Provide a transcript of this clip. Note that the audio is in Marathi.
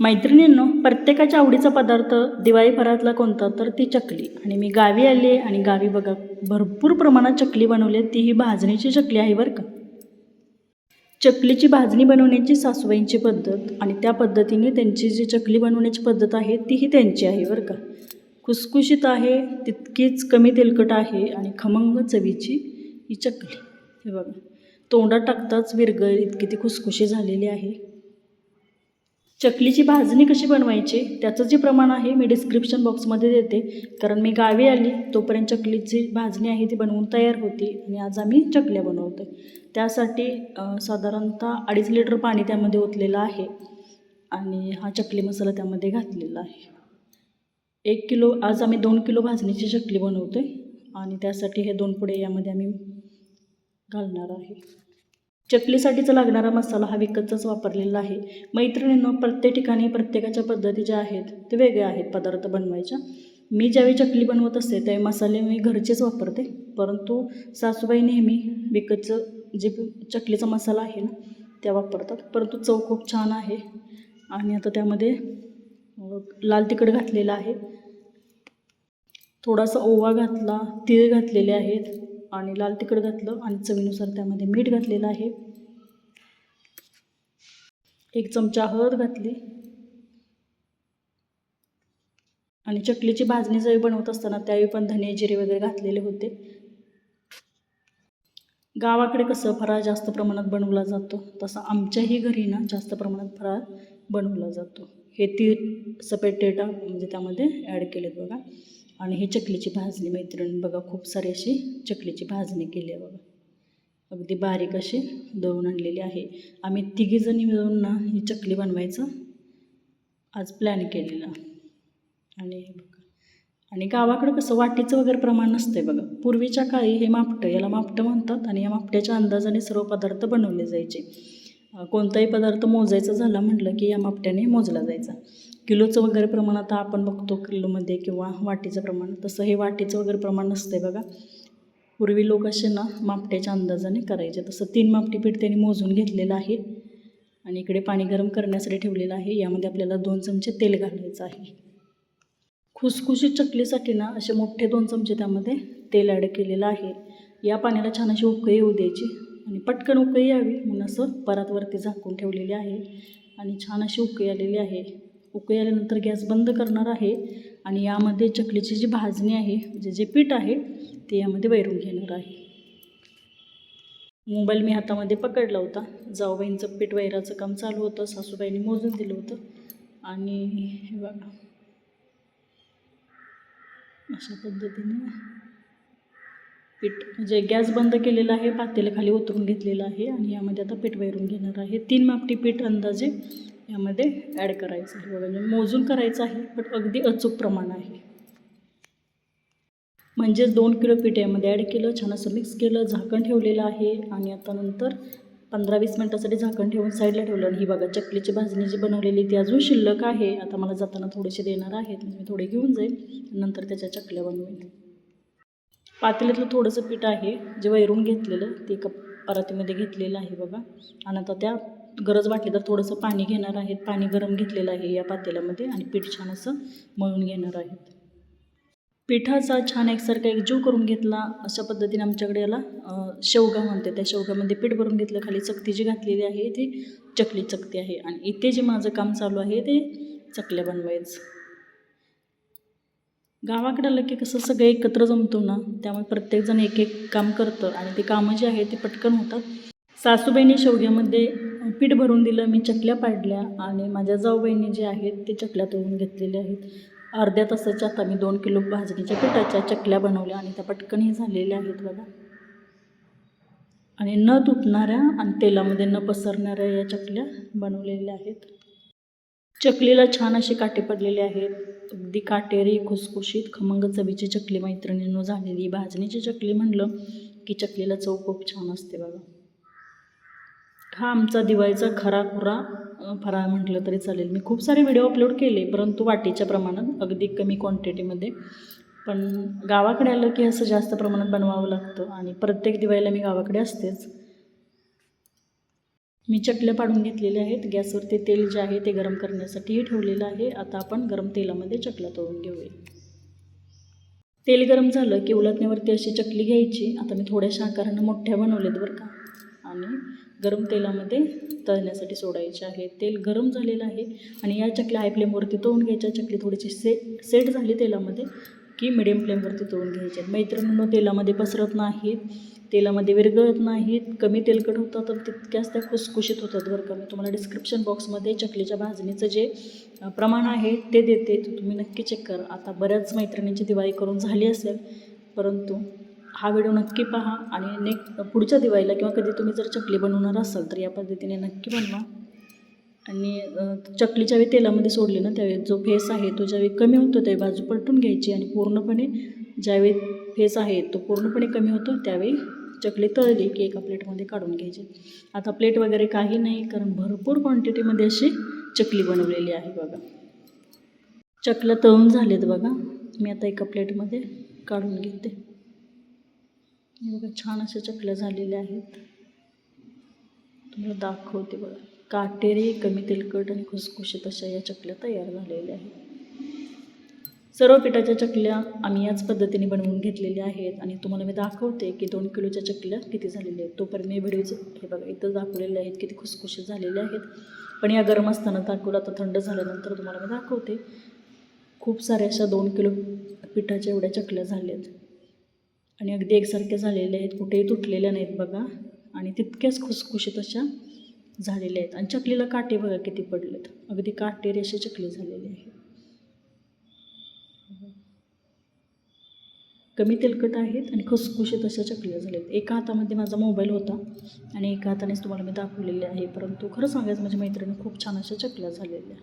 मैत्रिणींनो प्रत्येकाच्या आवडीचा पदार्थ दिवाळीभरातला कोणता? तर ती चकली. आणि मी गावी आली आणि गावी बघा भरपूर प्रमाणात चकली बनवली आहे. ती ही भाजणीची चकली आहे बरं का. चकलीची भाजणी बनवण्याची सासूबाईंची पद्धत आणि त्या पद्धतीने त्यांची जी चकली बनवण्याची पद्धत आहे तीही त्यांची आहे बरं का. खुसखुशीत आहे तितकीच कमी तेलकट आहे आणि खमंग चवीची ही चकली. हे बघा तोंडात टाकताच विरगळ इतकी ती खुसखुशी झालेली आहे. चकलीची भाजणी कशी बनवायची त्याचं जे प्रमाण आहे मी डिस्क्रिप्शन बॉक्समध्ये देते. कारण मी गावी आली तोपर्यंत चकलीची भाजणी आहे ती बनवून तयार होती आणि आज आम्ही चकल्या बनवतो त्यासाठी साधारणतः अडीच लिटर पाणी त्यामध्ये ओतलेलं आहे आणि हा चकली मसाला त्यामध्ये घातलेला आहे. एक किलो आज आम्ही दोन किलो भाजणीची चकली बनवतो आहे आणि त्यासाठी हे दोन पुढे यामध्ये आम्ही घालणार आहे. चकलीसाठीचा लागणारा मसाला हा विकतचाच वापरलेला आहे. मैत्रिणींनो प्रत्येक ठिकाणी प्रत्येकाच्या पद्धती ज्या आहेत ते वेगळ्या आहेत पदार्थ बनवायच्या. मी ज्यावेळी चकली बनवत असते त्यावेळी मसाले मी घरचेच वापरते. परंतु सासूबाई नेहमी विकतचं जे चकलीचा मसाला आहे ना त्या वापरतात. परंतु चव खूप छान आहे. आणि आता त्यामध्ये लाल तिखट घातलेलं आहे. थोडासा ओवा घातला तीळ घातलेले आहेत. आणि लाल तिखट घातलं आणि चवीनुसार त्यामध्ये मीठ घातलेलं आहे. एक चमचा हळद घातली. आणि चकलीची भाजणी जरी बनवत असताना त्यावेळी पण धने जिरे वगैरे घातलेले होते. गावाकडे कसं फराळ जास्त प्रमाणात बनवला जातो तसा आमच्याही घरी ना जास्त प्रमाणात फराळ बनवला जातो. हे तीळ सफेद टेटा म्हणजे त्यामध्ये ॲड केलेत बघा. आणि ही चकलीची भाजणी मैत्रिणी बघा खूप सारी अशी चकलीची भाजणी केली आहे बघा. अगदी बारीक अशी दळून आणलेली आहे. आम्ही तिघीजणी मिळून ना ही चकली बनवायचं आज प्लॅन केलेला. आणि बघा. आणि गावाकडं कसं वाटीचं वगैरे प्रमाण नसतं आहे बघा. पूर्वीच्या काळी हे मापटं याला मापटं म्हणतात आणि या मापट्याच्या अंदाजाने सर्व पदार्थ बनवले जायचे. कोणताही पदार्थ मोजायचा झाला म्हटलं की या मापट्याने मोजला जायचा. किलोचं वगैरे प्रमाण आता आपण बघतो किलोमध्ये किंवा वाटीचं प्रमाण. तसं हे वाटीचं वगैरे प्रमाण नसतंय बघा. पूर्वी लोक असे ना मापट्याच्या अंदाजाने करायचे. तसं तीन मापटी पीठ त्यांनी मोजून घेतलेलं आहे आणि इकडे पाणी गरम करण्यासाठी ठेवलेलं आहे. यामध्ये आपल्याला दोन चमचे तेल घालायचं आहे. खुसखुशीत चकलीसाठी ना असे मोठे दोन चमचे त्यामध्ये तेल ॲड केलेलं आहे. या पाण्याला छान अशी उकळी येऊ द्यायची. आणि पटकन उकळी यावी. म्हणून असं परातवरती झाकून ठेवलेली आहे. आणि छान अशी उकळी आलेली आहे. उकळी आल्यानंतर गॅस बंद करणार आहे. आणि यामध्ये चकलीची जी भाजणी आहे म्हणजे जे पीठ आहे ते यामध्ये वैरून घेणार आहे. मोबाईल मी हातामध्ये पकडला होता. जाऊबाईंचं पीठ वैराचं काम चालू होतं. सासूबाईंनी मोजून दिलं होतं. आणि हे बघा. अशा पद्धतीने पीठ म्हणजे गॅस बंद केलेला आहे पातेला खाली उतरून घेतलेलं आहे आणि यामध्ये आता पीठ वैरून घेणार आहे. तीन मापटी पीठ अंदाजे यामध्ये ॲड करायचं आहे. बघा म्हणजे मोजून करायचं आहे पण अगदी अचूक प्रमाण आहे. म्हणजेच दोन किलो पीठ यामध्ये ॲड केलं छान असं मिक्स केलं झाकण ठेवलेलं आहे आणि आता नंतर पंधरा वीस मिनटासाठी झाकण ठेवून साईडला ठेवलं. आणि ही बघा चकलीची भाजणी जी बनवलेली ती अजून शिल्लक आहे. आता मला जाताना थोडेसे देणार आहेत म्हणजे मी थोडे घेऊन जाईन नंतर त्याच्या चकल्या बनवेन. पातेल्यातलं थोडंसं पीठ आहे जे वैरून घेतलेलं ते कप परातीमध्ये घेतलेलं आहे बघा. आणि आता त्या गरज वाटली तर थोडंसं पाणी घेणार आहेत. पाणी गरम घेतलेलं आहे या पातेल्यामध्ये आणि पीठ छान असं मळून घेणार आहेत. पिठाचा छान एकसारखा एक जीव करून घेतला. अशा पद्धतीने आमच्याकडे याला शेवगा म्हणते त्या शेवगामध्ये पीठ भरून घेतलं. खाली चकती जी घातलेली आहे ती चकली चकती आहे. आणि इथे जे माझं काम चालू आहे ते चकल्या बनवायचं. गावाकडं आलं की कसं सगळे एकत्र जमतो ना त्यामुळे प्रत्येकजण एक एक काम करतं आणि ते कामं जी आहे ते पटकन होतात. सासूबाईंनी शेवग्यामध्ये पीठ भरून दिलं मी चकल्या पाडल्या आणि माझ्या जाऊबाईंनी जे आहेत ते चकल्या तळून घेतलेल्या आहेत. अर्ध्या तासाच्या आता मी दोन किलो भाजणीच्या पिठाच्या चकल्या बनवल्या आणि त्या पटकनही झालेल्या आहेत बघा. आणि न तुटणाऱ्या आणि तेलामध्ये न पसरणाऱ्या या चकल्या बनवलेल्या आहेत. चकलीला छान असे काटे पडलेले आहेत. अगदी काटेरी खुसखुशीत खमंग चवीची चकली मैत्रिणींनो झालेली. भाजणीची चकली म्हणलं की चकलीला चव खूप छान असते बघा. हा आमचा दिवाळीचा खरा खुरा फराळ म्हटलं तरी चालेल. मी खूप सारे व्हिडिओ अपलोड केले परंतु वाटीच्या प्रमाणात अगदी कमी क्वांटिटीमध्ये पण गावाकडे आलं की असं जास्त प्रमाणात बनवावं लागतं आणि प्रत्येक दिवाळीला मी गावाकडे असतेच. मी चकल्या पाडून घेतलेल्या आहेत. गॅसवरती तेल जे आहे ते गरम करण्यासाठीही ठेवलेलं आहे. आता आपण गरम तेलामध्ये चकल्या तळून घेऊया. तेल गरम झालं की उलटण्यावरती अशी चकली घ्यायची. आता मी थोड्याशा आकारानं मोठ्या बनवल्यात बरं का. आणि गरम तेलामध्ये तळण्यासाठी सोडायचे आहे. तेल गरम झालेलं आहे. आणि या चकल्या हाय फ्लेमवरती तळून घ्यायच्या. चकली थोडीशी से सेट झाली तेलामध्ये. की मिडियम फ्लेमवरती तळून घ्यायचे आहेत. मैत्रिणींनो तेलामध्ये पसरत नाहीत. तेलामध्ये विरघळत नाहीत. कमी तेलकट होतात तर तितक्याच त्या खुसखुशीत होतात बरं का. मी तुम्हाला डिस्क्रिप्शन बॉक्समध्ये चकलीच्या भाजणीचं जे प्रमाण आहे ते देते. तुम्ही नक्की चेक करा. आता बऱ्याच मैत्रिणींची दिवाळी करून झाली असेल परंतु हा व्हिडिओ नक्की पहा आणि नेक्स्ट पुढच्या दिवाळीला किंवा कधी तुम्ही जर चकली बनवणार असाल तर या पद्धतीने नक्की बनवा. आणि चकली चकलीच्या वेळी तेलामध्ये सोडले ना त्यावेळी जो फेस आहे तो ज्यावेळी कमी होतो त्यावेळी बाजू पलटून घ्यायची आणि पूर्णपणे ज्यावेळी फेस आहे तो पूर्णपणे कमी होतो त्यावेळी चकली तळली की एका प्लेटमध्ये काढून घ्यायची. आता प्लेट वगैरे काही नाही कारण भरपूर क्वांटिटीमध्ये अशी चकली बनवलेली आहे बघा. चकल्या तळून झालेत बघा. मी आता एका प्लेटमध्ये काढून घेते. बघा छान अशा चकल्या झालेल्या आहेत. तुम्हाला दाखवते बघा. काटेरी कमी तेलकट आणि खुसखुशीत अशा या चकल्या तयार झालेल्या आहेत. सर्व पिठाच्या चकल्या आम्ही याच पद्धतीने बनवून घेतलेल्या आहेत आणि तुम्हाला मी दाखवते की दोन किलोच्या चकल्या किती झालेल्या आहेत. तोपर्यंत मी व्हिडिओचं हे बघा इथं दाखवलेले आहेत किती खुसखुशीत झालेले आहेत. पण या गरम असताना दाखवलं आता थंड झाल्यानंतर तुम्हाला मी दाखवते खूप साऱ्या अशा दोन किलो पिठाच्या एवढ्या चकल्या झाल्या आहेत आणि अगदी एकसारख्या झालेल्या आहेत कुठेही तुटलेल्या नाहीत बघा. आणि तितक्याच खुसखुशीत अशा झालेले आहेत. आणि चकलीला काटे बघा किती पडलेत. अगदी काटे अशी चकली झालेली आहे कमी तेलकट आहेत आणि खुसखुशीत अशा चकल्या झाल्या आहेत एका हातामध्ये माझा मोबाईल होता आणि एका हातानेच तुम्हाला मी दाखवलेले आहे. परंतु खरं सांगायचं माझ्या मैत्रिणी खूप छान अशा चकल्या झालेल्या